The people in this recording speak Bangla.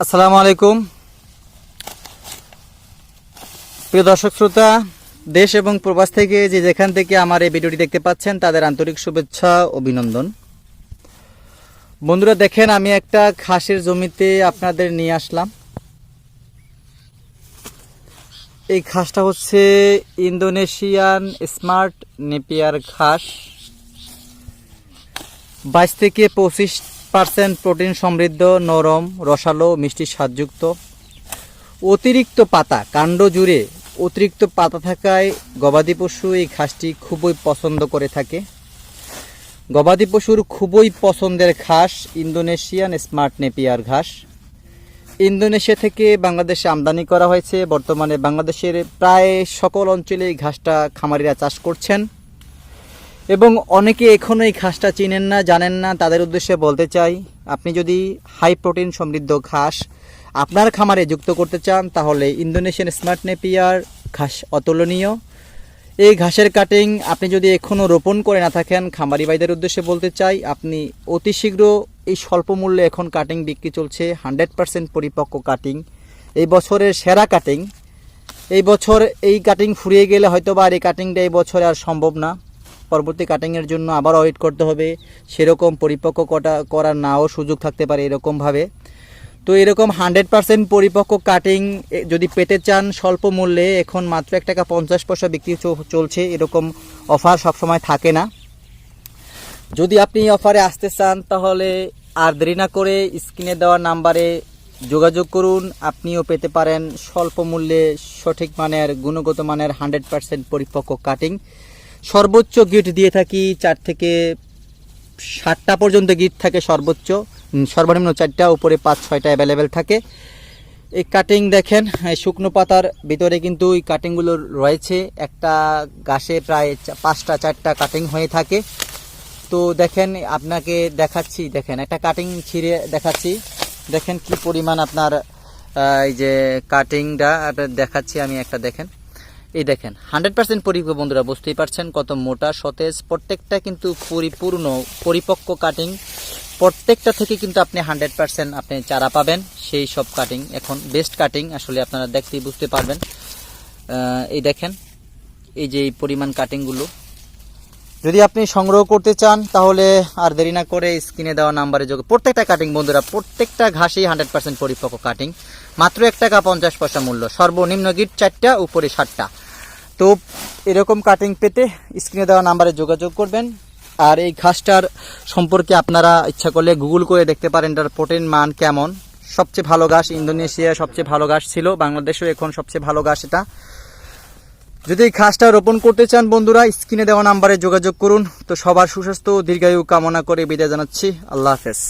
আসসালামু আলাইকুম। প্রিয় দর্শক শ্রোতা, দেশ এবং প্রবাস থেকে যে যেখান থেকে আমার এই ভিডিওটি দেখতে পাচ্ছেন, তাদের আন্তরিক শুভেচ্ছা অভিনন্দন। বন্ধুরা, দেখেন, আমি একটা ঘাসের জমিতে আপনাদের নিয়ে আসলাম। এই ঘাসটা হচ্ছে ইন্দোনেশিয়ান স্মার্ট নেপিয়ার ঘাস বাইশ থেকে পঁচিশ পার্সেন্ট প্রোটিন সমৃদ্ধ, নরম, রসালো, মিষ্টি স্বাদযুক্ত। অতিরিক্ত পাতা, কাণ্ড জুড়ে অতিরিক্ত পাতা থাকায় গবাদি পশু এই ঘাসটি খুবই পছন্দ করে থাকে। গবাদি পশুর খুবই পছন্দের ঘাস ইন্দোনেশিয়ান স্মার্ট নেপিয়ার ঘাস। ইন্দোনেশিয়া থেকে বাংলাদেশে আমদানি করা হয়েছে। বর্তমানে বাংলাদেশের প্রায় সকল অঞ্চলে এই ঘাসটা খামারিরা চাষ করছেন। এবং অনেকে এখনও এই ঘাসটা চিনেন না, জানেন না, তাদের উদ্দেশ্যে বলতে চাই, আপনি যদি হাই প্রোটিন সমৃদ্ধ ঘাস আপনার খামারে যুক্ত করতে চান, তাহলে ইন্দোনেশিয়ান স্মার্ট নেপিয়ার ঘাস অতুলনীয়। এই ঘাসের কাটিং আপনি যদি এখনও রোপণ করে না থাকেন, খামারি ভাইদের উদ্দেশ্যে বলতে চাই, আপনি অতি শীঘ্র এই স্বল্প মূল্যে এখন কাটিং বিক্রি চলছে হান্ড্রেড পার্সেন্ট পরিপক্ক কাটিং এই বছরের সেরা কাটিং এই বছর এই কাটিং ফুরিয়ে গেলে হয়তো বা আর এই কাটিংটা এই বছরে আর সম্ভব না। পরবর্তী কাটিংয়ের জন্য আবার ওয়েট করতে হবে। সেরকম পরিপক্ক কটা, করার নাও সুযোগ থাকতে পারে এরকমভাবে। তো এরকম হান্ড্রেড পার্সেন্ট পরিপক্ক কাটিং যদি পেতে চান স্বল্প মূল্যে, এখন মাত্র এক টাকা পঞ্চাশ পয়সা বিক্রি চলছে, এরকম অফার সবসময় থাকে না। যদি আপনি অফারে আসতে চান, তাহলে আর দেরি না করে স্ক্রিনে দেওয়া নাম্বারে যোগাযোগ করুন। আপনিও পেতে পারেন স্বল্প মূল্যে সঠিক মানের, গুণগত মানের হান্ড্রেড পার্সেন্ট পরিপক্ক কাটিং সর্বোচ্চ গিট দিয়ে থাকি চার থেকে সাতটা পর্যন্ত গিট থাকে সর্বোচ্চ। সর্বনিম্ন চারটা, উপরে পাঁচ, ছয়টা অ্যাভেলেবেল থাকে। এই কাটিং দেখেন শুকনো পাতার ভিতরে কিন্তু এই কাটিংগুলো রয়েছে। একটা গাছে প্রায় পাঁচটা, চারটা কাটিং হয়ে থাকে। তো দেখেন, আপনাকে দেখাচ্ছি, দেখেন, একটা কাটিং ছিঁড়ে দেখাচ্ছি। দেখেন কি পরিমাণ আপনার এই যে কাটিংটা দেখাচ্ছি আমি একটা, দেখেন। এই দেখেন হান্ড্রেড পার্সেন্ট পরিপক্ক, বন্ধুরা, বুঝতেই পারছেন কত মোটা সতেজ। প্রত্যেকটা কিন্তু পরিপূর্ণ, পরিপক্ক কাটিং প্রত্যেকটা থেকে কিন্তু আপনি হান্ড্রেড পার্সেন্ট আপনি চারা পাবেন। সেই সব কাটিং এখন বেস্ট কাটিং আসলে আপনারা দেখতেই বুঝতে পারবেন। এই দেখেন, এই যে পরিমাণ কাটিংগুলো যদি আপনি সংগ্রহ করতে চান, তাহলে আর দেরি না করে স্ক্রিনে দেওয়া নাম্বারে যোগ প্রত্যেকটা কাটিং বন্ধুরা, প্রত্যেকটা ঘাসেই হান্ড্রেড পার্সেন্ট পরিপক্ক কাটিং মাত্র এক টাকা পঞ্চাশ পয়সা মূল্য, সর্বনিম্ন গিট চারটা, উপরে ষাটটা। তো এরকম কাটিং পেতে স্ক্রিনে দেওয়া নাম্বারে যোগাযোগ করবেন। আর এই ঘাসটার সম্পর্কে আপনারা ইচ্ছা করলে গুগল করে দেখতে পারেন এটার প্রোটিন মান কেমন। সবচেয়ে ভালো ঘাস ইন্দোনেশিয়া সবচেয়ে ভালো ঘাস ছিল, বাংলাদেশেও এখন সবচেয়ে ভালো ঘাস এটা। যদি এই ঘাসটা রোপণ করতে চান বন্ধুরা স্ক্রিনে দেওয়া নাম্বারে যোগাযোগ করুন। তো সবার সুস্বাস্থ্য দীর্ঘায়ু কামনা করে বিদায় জানাচ্ছি। আল্লাহ হাফেজ।